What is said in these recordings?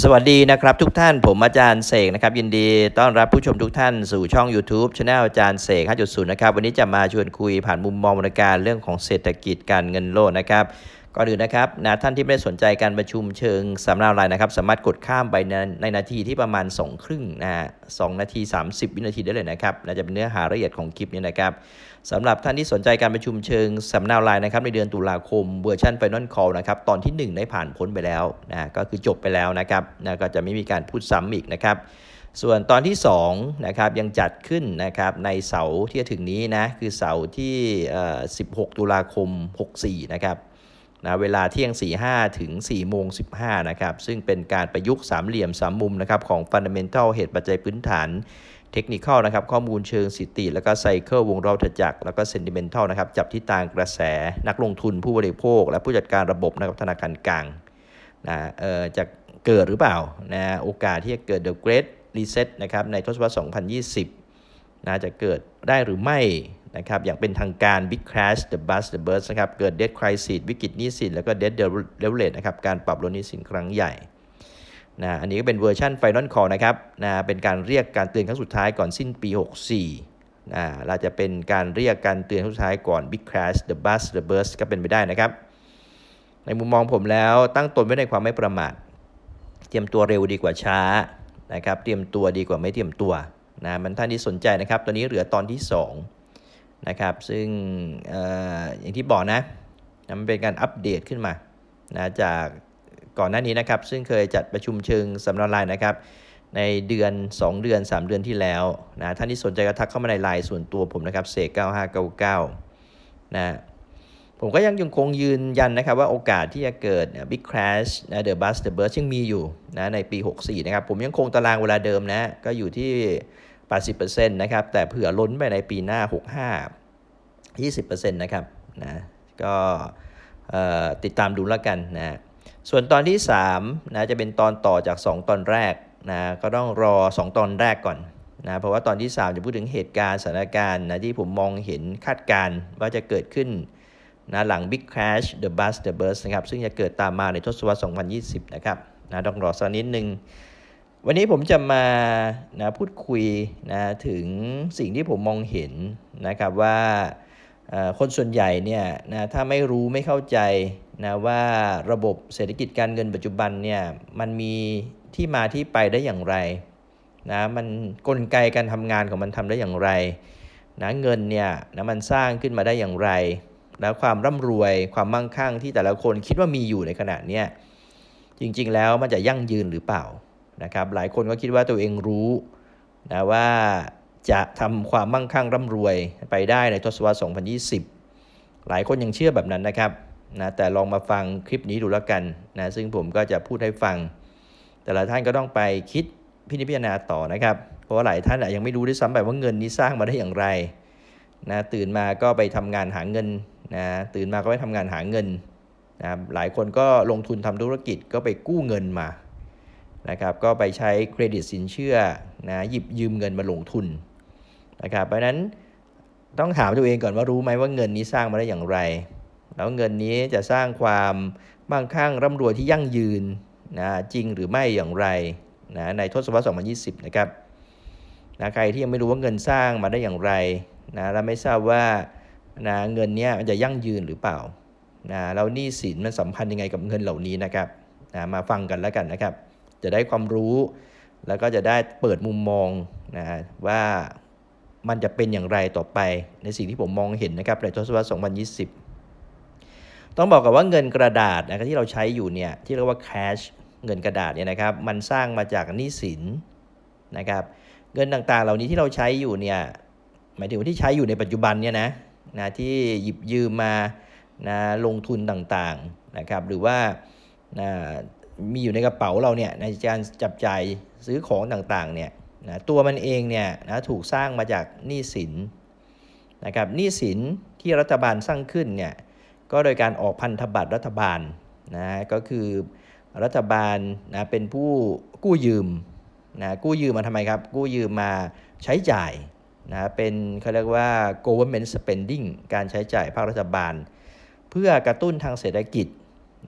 สวัสดีนะครับทุกท่านผมอาจารย์เสกนะครับยินดีต้อนรับผู้ชมทุกท่านสู่ช่อง YouTube Channel อาจารย์เสก 5.0 นะครับวันนี้จะมาชวนคุยผ่านมุมมองวรรณการเรื่องของเศรษฐกิจการเงินโลกนะครับก่อนอื่นนะครับนะท่านที่ไม่ได้สนใจการประชุมเชิงสัมมนาออนไลน์นะครับ สามารถกดข้ามไปในในนาทีที่ประมาณ2ครึ่งนะฮะสนาที 30 วินาทีได้เลยนะครับนะจะเป็นเนื้อหาละเอียดของคลิปนี้นะครับ สำหรับท่านที่สนใจการประชุมเชิงสัมมนานไลน์นะครับในเดือนตุลาคมเวอร์ชัน Final Call นะครับตอนที่ 1 ได้ผ่านพ้นไปแล้วนะก็คือจบไปแล้วนะครับนะก็จะไม่มีการพูดซ้ำอีกนะครับส่วนตอนที่2นะครับยังจัดขึ้นนะครับในเสาร์ที่จะถึงนี้นะคือเสาร์ที่ 16 ตุลาคม 64 นะครับนะเวลาเที่ยง 45 ถึง 4 โมง 15 นะครับ ซึ่งเป็นการประยุกต์สามเหลี่ยมสามมุมนะครับของ Fundamental เหตุปัจจัยพื้นฐาน เทคนิคนะครับข้อมูลเชิงสถิติ แล้วก็ไซเคิลวงรอบเถจักรแล้วก็ Sentimental นะครับจับที่ตางกระแสนักลงทุนผู้บริโภค และผู้จัดการระบบนะครับธนาคารกลางนะเอ่อจะเกิดหรือเปล่านะโอกาสที่จะเกิด The Great Reset นะครับในทศวรรษ 2020นะจะเกิดได้หรือไม่นะครับอย่างเป็นทางการ Big Crash The Bust The Burst นะครับเกิด Debt Crisis วิกฤตหนี้สิน แล้วก็ Debt Leverage นะครับการปรับลดหนี้สินครั้งใหญ่ นะอันนี้ก็เป็นเวอร์ชัน Final Call นะครับนะเป็นการเรียกการเตือนครั้งสุดท้ายก่อนสิ้นปี 64นะเราจะเป็นการเรียกการเตือนครั้งสุดท้ายก่อน Big Crash The Bust The Burst ก็เป็นไปได้นะครับ ในมุมมองผมแล้วตั้งตนไว้ในความไม่ประมาท เตรียมตัวเร็วดีกว่าช้านะครับเตรียมตัวดีกว่าไม่เตรียมตัวนะมันท่านที่สนใจนะครับ ตอนนี้เหลือตอนที่2นะครับซึ่งอออย่างที่บอกนะนะมันเป็นการอัปเดตขึ้นมานะจาก ก่อนหน้านี้นะครับ ซึ่งเคยจัดประชุมเชิงสำนักไลน์นะครับ ในเดือน 2 เดือน 3 เดือนที่แล้วนะท่านที่สนใจก็ทักเข้ามาในไลน์ส่วนตัวผมนะครับเสก9599นะผมก็ยังยังคงยืนยันนะครับว่าโอกาสที่จะเกิด Big Crash นะ The Bust The Burst ยังมีอยู่นะในปี 64 นะครับ ผมยังคงตารางเวลาเดิมนะ ก็อยู่ที่ 80%นะครับ แต่เผื่อล้นไปในปีหน้า 65 20%นะครับนะก็ติดตามดูแล้วกันนะ ส่วนตอนที่3นะจะเป็นตอนต่อจาก 2 ตอนแรกนะก็ต้องรอ 2 ตอนแรกก่อนนะเพราะว่าตอนที่ 3 จะพูดถึงเหตุการณ์สถานการณ์นะที่ผมมองเห็นคาดการณ์ว่าจะเกิดขึ้นนะหลัง Big Crash The Bust The Burst นะครับซึ่งจะเกิดตามมาในทศวรรษ 2020 นะครับนะต้องรอสักนิดนึง วันนี้ผมจะมานะพูดคุยนะถึงสิ่งที่ผมมองเห็นนะครับว่า คนส่วนใหญ่เนี่ยนะถ้าไม่รู้ไม่เข้าใจนะว่าระบบเศรษฐกิจการเงินปัจจุบันเนี่ยมันมีที่มาที่ไปได้อย่างไรนะมันกลไกการทำงานของมันทำได้อย่างไรนะเงินเนี่ยนะมันสร้างขึ้นมาได้อย่างไร แล้วความร่ำรวยความมั่งคั่งที่แต่ละคนคิดว่ามีอยู่ในขณะเนี้ยจริงๆแล้วมันจะยั่งยืนหรือเปล่านะครับหลายคนก็คิดว่าตัวเองรู้นะว่า จะทำความมั่งคั่งร่ำรวยไปได้ในทศวรรษ 2020 หลายคนยังเชื่อแบบนั้นนะครับนะแต่ลองมาฟังคลิปนี้ดูแล้วกันนะซึ่งผมก็จะพูดให้ฟัง แต่ละท่านก็ต้องไปคิดพินิจพิจารณาต่อนะครับ เพราะว่าหลายท่านอาจยังไม่รู้ด้วยซ้ำไปว่าเงินนี้สร้างมาได้อย่างไรนะตื่นมาก็ไปทำงานหาเงินนะตื่นมาก็ไปทำงานหาเงินนะหลายคนก็ลงทุนทำธุรกิจก็ไปกู้เงินมานะครับก็ไปใช้เครดิตสินเชื่อนะหยิบยืมเงินมาลงทุน นะครับ เพราะนั้นต้องถามตัวเองก่อนว่ารู้ไหมว่าเงินนี้สร้างมาได้อย่างไร แล้วเงินนี้จะสร้างความมั่งคั่งร่ำรวยที่ยั่งยืนนะจริงหรือไม่อย่างไรนะในทศวรรษ 2020 นะครับนะใครที่ยังไม่รู้ว่าเงินสร้างมาได้อย่างไรนะและไม่ทราบว่านะเงินเนี้ยมันจะยั่งยืนหรือเปล่านะแล้วหนี้สินมันสัมพันธ์ยังไงกับเงินเหล่านี้นะครับนะมาฟังกันแล้วกันนะครับ จะได้ความรู้ แล้วก็จะได้เปิดมุมมองนะว่า มันจะเป็นอย่างไรต่อไปในสิ่งที่ผมมองเห็นนะครับในทศวรรษ 2020 ต้องบอกกับว่าเงินกระดาษนะครับที่เราใช้อยู่เนี่ยที่เรียกว่า cash เงินกระดาษเนี่ยนะครับมันสร้างมาจากหนี้สินนะครับเงินต่างๆ เหล่านี้ที่เราใช้อยู่เนี่ยหมายถึงว่าที่ใช้อยู่ในปัจจุบันเนี่ยนะนะที่หยิบยืมมานะลงทุนต่างๆนะครับหรือว่านะมีอยู่ในกระเป๋าเราเนี่ยในการจับจ่ายซื้อของต่างๆเนี่ย นะตัวมันเองเนี่ยนะถูกสร้างมาจากหนี้สินนะครับหนี้สินที่รัฐบาลสร้างขึ้นเนี่ยก็โดยการออกพันธบัตรรัฐบาลนะก็คือรัฐบาลนะเป็นผู้กู้ยืมนะกู้ยืมมาทำไมครับ กู้ยืมมาใช้จ่ายนะเป็นเขาเรียกว่า government spending การใช้จ่ายภาครัฐบาล เพื่อกระตุ้นทางเศรษฐกิจ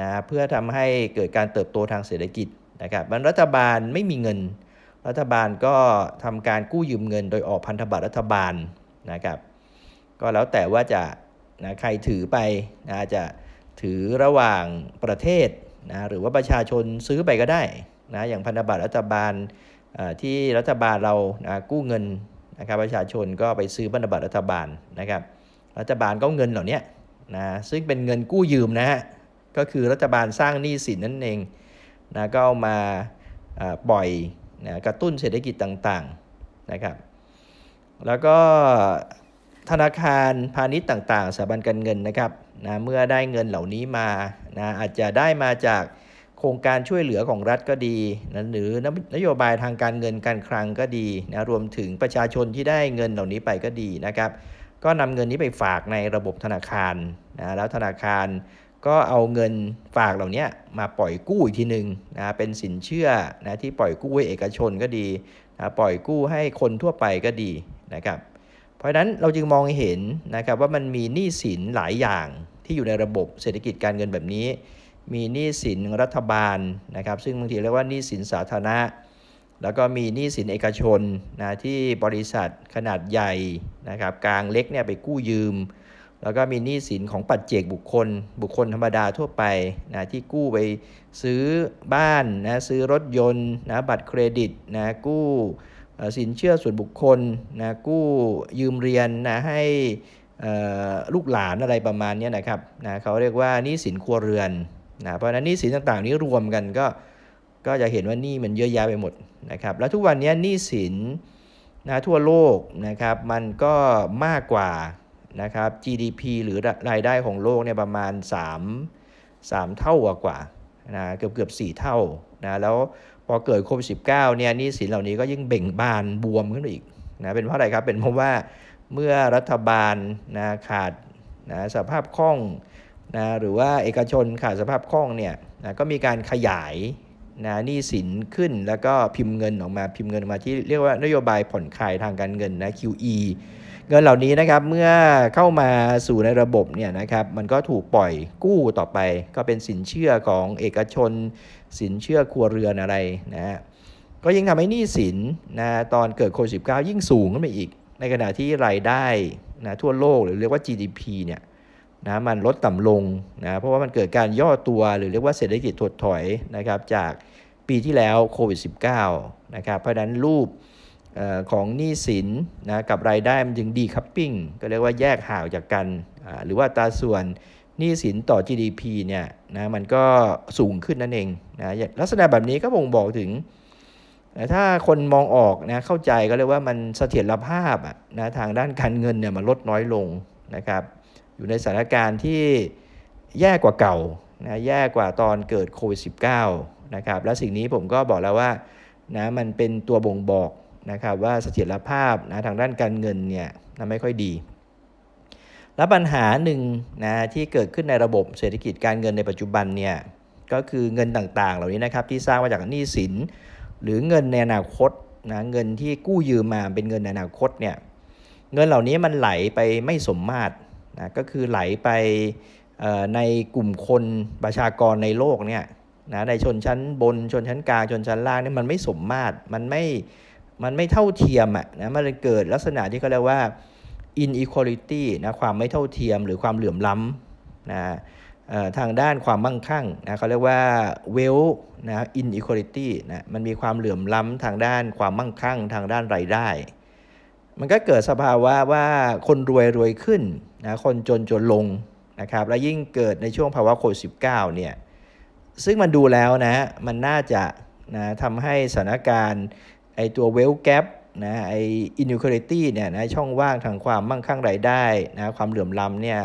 นะเพื่อทำให้เกิดการเติบโตทางเศรษฐกิจนะครับมันรัฐบาลไม่มีเงิน รัฐบาลก็ทำการกู้ยืมเงินโดยออกพันธบัตรรัฐบาลนะครับก็แล้วแต่ว่าจะนะใครถือไปนะจะถือระหว่างประเทศนะหรือว่าประชาชนซื้อไปก็ได้นะอย่างพันธบัตรรัฐบาลที่รัฐบาลเรานะกู้เงินนะครับประชาชนก็ไปซื้อพันธบัตรรัฐบาลนะครับ รัฐบาลก็เงินเหล่านี้นะซึ่งเป็นเงินกู้ยืมนะฮะก็คือรัฐบาลสร้างหนี้สินนั่นเองนะก็เอามาปล่อย นะกระตุ้นเศรษฐกิจต่างๆนะครับ แล้วก็ธนาคารพาณิชย์ต่างๆสถาบันการเงินนะครับนะเมื่อได้เงินเหล่านี้มานะอาจจะได้มาจากโครงการช่วยเหลือของรัฐก็ดีนะหรือนนโยบายทางการเงินการคลังก็ดีนะรวมถึงประชาชนที่ได้เงินเหล่านี้ไปก็ดีนะครับ ก็นำเงินนี้ไปฝากในระบบธนาคารนะแล้วธนาคาร ก็เอาเงินฝากเหล่านี้มาปล่อยกู้อีกทีหนึ่งนะเป็นสินเชื่อนะที่ปล่อยกู้ให้เอกชนก็ดีนะปล่อยกู้ให้คนทั่วไปก็ดีนะครับ เพราะฉะนั้นเราจึงมองเห็นนะครับว่ามันมีหนี้สินหลายอย่างที่อยู่ในระบบเศรษฐกิจการเงินแบบนี้ มีหนี้สินรัฐบาลนะครับ ซึ่งบางทีเรียกว่าหนี้สินสาธารณะ แล้วก็มีหนี้สินเอกชนนะที่บริษัทขนาดใหญ่นะครับกลางเล็กเนี่ยไปกู้ยืม แล้วก็มีหนี้สินของปัจเจกบุคคล บุคคลธรรมดาทั่วไปนะที่กู้ไปซื้อบ้านนะซื้อรถยนต์นะบัตรเครดิตนะกู้สินเชื่อส่วนบุคคลนะกู้ยืมเรียนนะให้ลูกหลานอะไรประมาณนี้นะครับนะเขาเรียกว่าหนี้สินครัวเรือนนะเพราะนั้นหนี้สินต่างๆ นี้รวมกันก็ก็จะเห็นว่าหนี้มันเยอะแยะไปหมดนะครับแล้วทุกวันนี้หนี้สินนะทั่วโลกนะครับมันก็มากกว่า นะครับ GDP หรือรายได้ของโลกเนี่ยประมาณ 3 3 เท่ากว่านะเกือบเกือบ4เท่านะแล้วพอเกิดโควิด19เนี่ยหนี้สินเหล่านี้ก็ยิ่งเบ่งบานบวมขึ้นไปอีกนะเป็นเพราะอะไรครับเป็นเพราะว่าเมื่อรัฐบาลนะขาดนะสภาพคล่องนะหรือว่าเอกชนขาดสภาพคล่องเนี่ยนะก็มีการขยายนะหนี้สินขึ้นแล้วก็พิมพ์เงินออกมาพิมพ์เงินออกมาที่เรียกว่านโยบายผ่อนคลายทางการเงินนะ QE เงินเหล่านี้นะครับเมื่อเข้ามาสู่ในระบบเนี่ยนะครับมันก็ถูกปล่อยกู้ต่อไป ก็เป็นสินเชื่อของเอกชน สินเชื่อครัวเรือนอะไรนะฮะก็ยิ่งทำให้หนี้สินนะตอนเกิดโควิด19ยิ่งสูงขึ้นไปอีก ในขณะที่รายได้นะทั่วโลกหรือเรียกว่า GDP เนี่ยนะมันลดต่ำลงนะเพราะว่ามันเกิดการย่อตัวหรือเรียกว่าเศรษฐกิจถดถอยนะครับจากปีที่แล้วโควิด -19 นะครับเพราะนั้นรูป ของหนี้สินนะกับรายได้มันจึงดีคัพปิ้งก็เรียกว่าแยกห่างจากกัน หรือว่าตาส่วนหนี้สินต่อ GDP เนี่ยนะมันก็สูงขึ้นนั่นเองนะลักษณะแบบนี้ก็บ่งบอกถึง ถ้าคนมองออกนะเข้าใจก็เรียกว่ามันเสถียรภาพอะนะทางด้านการเงินเนี่ยมันลดน้อยลงนะครับ อยู่ในสถานการณ์ที่แย่กว่าเก่านะแย่กว่าตอนเกิดโควิด -19 นะครับและสิ่งนี้ผมก็บอกแล้วว่านะมันเป็นตัวบ่งบอก นะครับว่าเสถียรภาพนะทางด้านการเงินเนี่ยนไม่ค่อยดี และปัญหาหนึ่งนะที่เกิดขึ้นในระบบเศรษฐกิจการเงินในปัจจุบันเนี่ยก็คือเงินต่างๆ เหล่านี้นะครับที่สร้างมาจากหนี้สิน หรือเงินในอนาคตนะเงินที่กู้ยืมมาเป็นเงินในอนาคตเนี่ยเงินเหล่านี้มันไหลไปไม่สมมาตรนะก็คือไหลไปในกลุ่มคนประชากรในโลกเนี่ยนะในชนชั้นบนชนชั้นกลางชนชั้นล่างเนี่ยมันไม่สมมาตรมันไม่ มันไม่เท่าเทียมอะนะมันเกิดลักษณะที่เขาเรียกว่า inequality นะความไม่เท่าเทียมหรือความเหลื่อมล้ำนะทางด้านความมั่งคั่งนะเขาเรียกว่า wealth นะ inequality นะมันมีความเหลื่อมล้ำทางด้านความมั่งคั่ง ทางด้านรายได้ มันก็เกิดสภาวะว่าคนรวยรวยขึ้นนะคนจนจนลงนะครับและยิ่งเกิดในช่วงภาวะโควิด 19 เนี่ยซึ่งมันดูแล้วนะมันน่าจะนะทำให้สถานการณ์ ไอตัว wealth gap นะไอ inequality เนี่ยนะช่องว่างทางความมั่งคั่งรายได้นะความเหลื่อมล้ำเนี่ย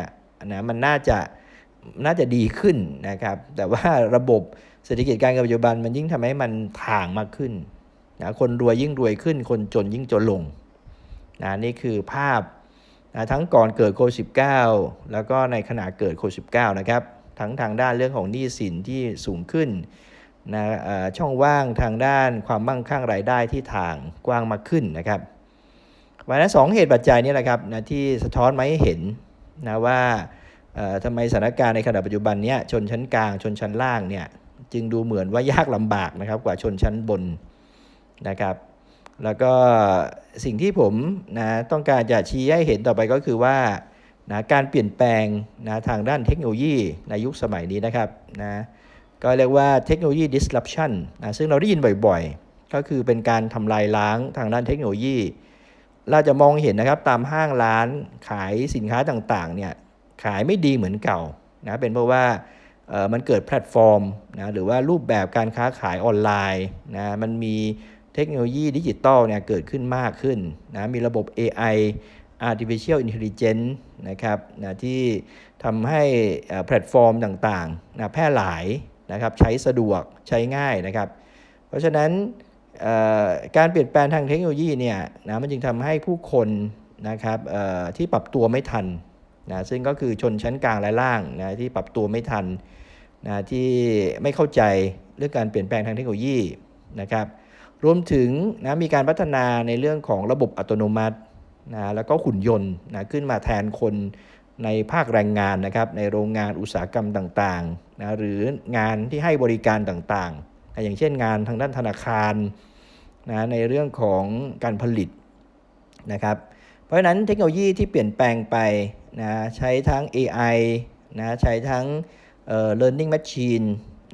นะมันน่าจะน่าจะดีขึ้นนะครับแต่ว่าระบบเศรษฐกิจการเงินปัจจุบันมันยิ่งทำให้มันถ่างมากขึ้นนะคนรวยยิ่งรวยขึ้น คนจนยิ่งจนลงนะนี่คือภาพนะทั้งก่อนเกิดโควิด 19 แล้วก็ในขณะเกิดโควิด 19 นะครับทั้งทางด้านเรื่องของหนี้สินที่สูงขึ้น นะเอ่อช่องว่างทางด้านความมั่งคั่งรายได้ที่ทางกว้างมากขึ้นนะครับวันนั้นสองเหตุปัจจัยนี้แหละครับนะที่สะท้อนมาให้เห็นนะว่าเอ่อทำไมสถานการณ์ในขณะปัจจุบันเนี้ยชนชั้นกลางชนชั้นล่างเนี่ยจึงดูเหมือนว่ายากลำบากนะครับกว่าชนชั้นบนนะครับแล้วก็สิ่งที่ผมนะต้องการจะชี้ให้เห็นต่อไปก็คือว่านะการเปลี่ยนแปลงนะทางด้านเทคโนโลยีในยุคสมัยนี้นะครับนะ ก็เรียกว่าเทคโนโลยี disruption นะซึ่งเราได้ยินบ่อยๆ ก็คือเป็นการทำลายล้างทางด้านเทคโนโลยี เราจะมองเห็นนะครับตามห้างร้านขายสินค้าต่างๆเนี่ยขายไม่ดีเหมือนเก่านะเป็นเพราะว่ามันเกิดแพลตฟอร์มนะหรือว่ารูปแบบการค้าขายออนไลน์นะมันมีเทคโนโลยีดิจิตอลเนี่ยเกิดขึ้นมากขึ้นนะมีระบบ AI artificial intelligence นะครับนะที่ทำให้แพลตฟอร์มต่างๆนะแพร่หลาย นะครับใช้สะดวกใช้ง่ายนะครับ เพราะฉะนั้นการเปลี่ยนแปลงทางเทคโนโลยีเนี่ยนะมันจึงทำให้ผู้คนนะครับที่ปรับตัวไม่ทันนะซึ่งก็คือชนชั้นกลางและล่างนะที่ปรับตัวไม่ทันนะที่ไม่เข้าใจเรื่องการเปลี่ยนแปลงทางเทคโนโลยีนะครับรวมถึงนะมีการพัฒนาในเรื่องของระบบอัตโนมัตินะแล้วก็หุ่นยนต์นะขึ้นมาแทนคน ในภาคแรงงานนะครับในโรงงานอุตสาหกรรมต่างๆนะหรืองานที่ให้บริการต่างๆ อย่างเช่นงานทางด้านธนาคารนะในเรื่องของการผลิตนะครับเพราะฉะนั้นเทคโนโลยีที่เปลี่ยนแปลงไปนะใช้ทั้ง AI นะใช้ทั้งเอ่อ learning machine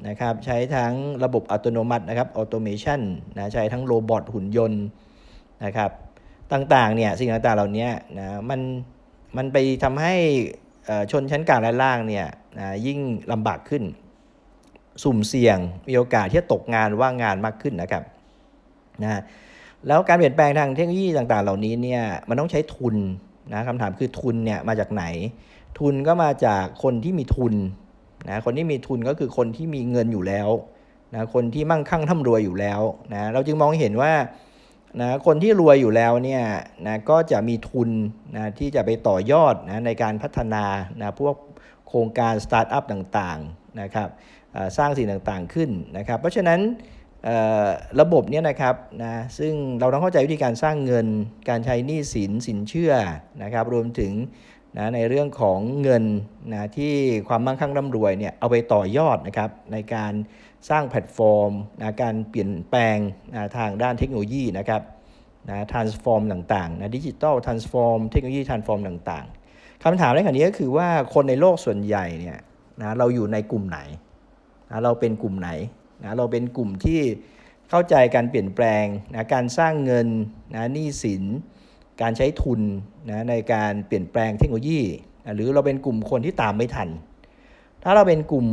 นะครับใช้ทั้งระบบอัตโนมัตินะครับ automation นะใช้ทั้งโรบอทหุ่นยนต์นะครับต่างๆเนี่ยสิ่งต่างๆเหล่านี้นะมัน มันไปทำให้ชนชั้นกลางและล่างเนี่ยยิ่งลำบากขึ้น สุ่มเสี่ยงมีโอกาสที่จะตกงานว่างงานมากขึ้นนะครับนะแล้วการเปลี่ยนแปลงทางเทคโนโลยีต่างๆ เหล่านี้เนี่ยมันต้องใช้ทุนนะคำถามคือทุนเนี่ยมาจากไหน ทุนก็มาจากคนที่มีทุนนะคนที่มีทุนก็คือคนที่มีเงินอยู่แล้วนะคนที่มั่งคั่งท่ำรวยอยู่แล้วนะเราจึงมองเห็นว่า นะคนที่รวยอยู่แล้วเนี่ยนะก็จะมีทุนนะที่จะไปต่อยอดนะในการพัฒนานะพวกโครงการสตาร์ทอัพต่างๆนะครับสร้างสิ่งต่างๆขึ้นนะครับ เพราะฉะนั้นระบบเนี้นะครับนะซึ่งเราต้องเข้าใจวิธีการสร้างเงิน การใช้หนี้สินสินเชื่อนะครับ รวมถึงนะในเรื่องของเงินนะที่ความมั่งคั่งร่ำรวยเนี่ยเอาไปต่อยอดนะครับในการ สร้างแพลตฟอร์มนะการเปลี่ยนแปลงนะทางด้านเทคโนโลยีนะครับนะ transform ต่างๆนะดิจิตอล transform เทคโนโลยี transform ต่างๆคำถามในขณะนี้ก็คือว่าคนในโลกส่วนใหญ่เนี่ยนะเราอยู่ในกลุ่มไหนนะเราเป็นกลุ่มไหนนะเราเป็นกลุ่มที่เข้าใจการเปลี่ยนแปลงนะการสร้างเงินนะหนี้สิน การใช้ทุนนะในการเปลี่ยนแปลงเทคโนโลยีนะหรือเราเป็นกลุ่มคนที่ตามไม่ทัน ถ้าเราเป็นกลุ่ม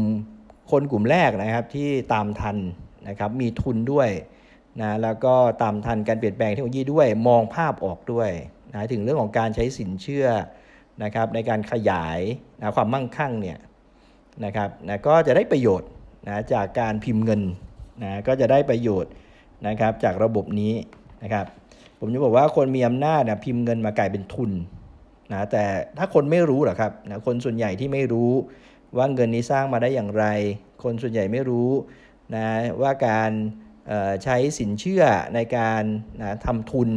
คนกลุ่มแรกนะครับที่ตามทันนะครับมีทุนด้วยนะแล้วก็ตามทันการเปลี่ยนแปลงเทคโนโลยีด้วยมองภาพออกด้วยนะถึงเรื่องของการใช้สินเชื่อนะครับในการขยายนะความมั่งคั่งเนี่ยนะครับนะก็จะได้ประโยชน์นะจากการพิมพ์เงินนะก็จะได้ประโยชน์นะครับจากระบบนี้นะครับผมจะบอกว่าคนมีอำนาจนะพิมพ์เงินมากลายเป็นทุนนะแต่ถ้าคนไม่รู้หรอครับนะคนส่วนใหญ่ที่ไม่รู้ ว่าเงินนี้สร้างมาได้อย่างไร คนส่วนใหญ่ไม่รู้นะว่าการใช้สินเชื่อในการนะทำทุน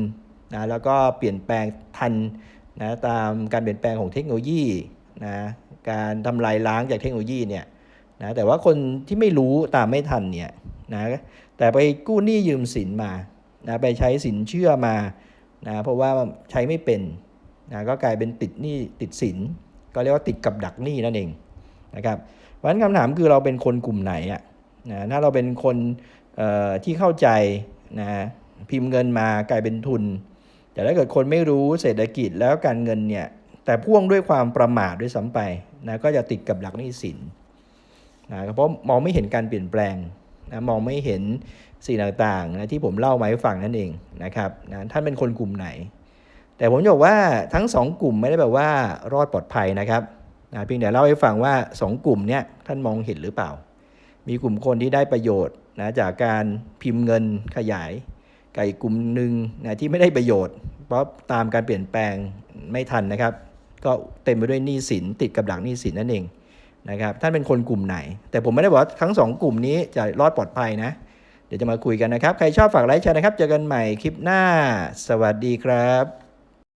นะแล้วก็เปลี่ยนแปลงทันนะตามการเปลี่ยนแปลงของเทคโนโลยีนะการทำลายล้างจากเทคโนโลยีเนี่ยนะแต่ว่าคนที่ไม่รู้ตามไม่ทันเนี่ยนะแต่ไปกู้หนี้ยืมสินมานะไปใช้สินเชื่อมานะเพราะว่าใช้ไม่เป็นนะก็กลายเป็นติดหนี้ติดสิน ก็เรียกว่าติดกับดักหนี้นั่นเอง นะครับเพราะฉะนั้นคำถามคือเราเป็นคนกลุ่มไหนอะนะถ้าเราเป็นคนที่เข้าใจนะพิมพ์เงินมากลายเป็นทุน แต่ถ้าเกิดคนไม่รู้เศรษฐกิจแล้วการเงินเนี่ยแต่พ่วงด้วยความประมาทด้วยซ้ำไปนะก็จะติดกับดักหนี้สินนะเพราะมองไม่เห็นการเปลี่ยนแปลงนะมองไม่เห็นสิ่งต่างๆนะที่ผมเล่ามาให้ฟังนั่นเองนะครับนะท่านเป็นคนกลุ่มไหน แต่ผมบอกว่าทั้งสองกลุ่มไม่ได้แบบว่ารอดปลอดภัยนะครับ นะเพียงแต่เล่าให้ฟังว่าสองกลุ่มเนี้ยท่านมองเห็นหรือเปล่า มีกลุ่มคนที่ได้ประโยชน์นะจากการพิมพ์เงินขยายกับอีกกลุ่มหนึ่งนะที่ไม่ได้ประโยชน์ เพราะตามการเปลี่ยนแปลงไม่ทันนะครับ ก็เต็มไปด้วยหนี้สินติดกับดักหนี้สินนั่นเองนะครับท่านเป็นคนกลุ่มไหน แต่ผมไม่ได้บอกว่าทั้งสองกลุ่มนี้จะรอดปลอดภัยนะ เดี๋ยวจะมาคุยกันนะครับ ใครชอบฝากไลค์แชร์นะครับ เจอกันใหม่คลิปหน้า สวัสดีครับ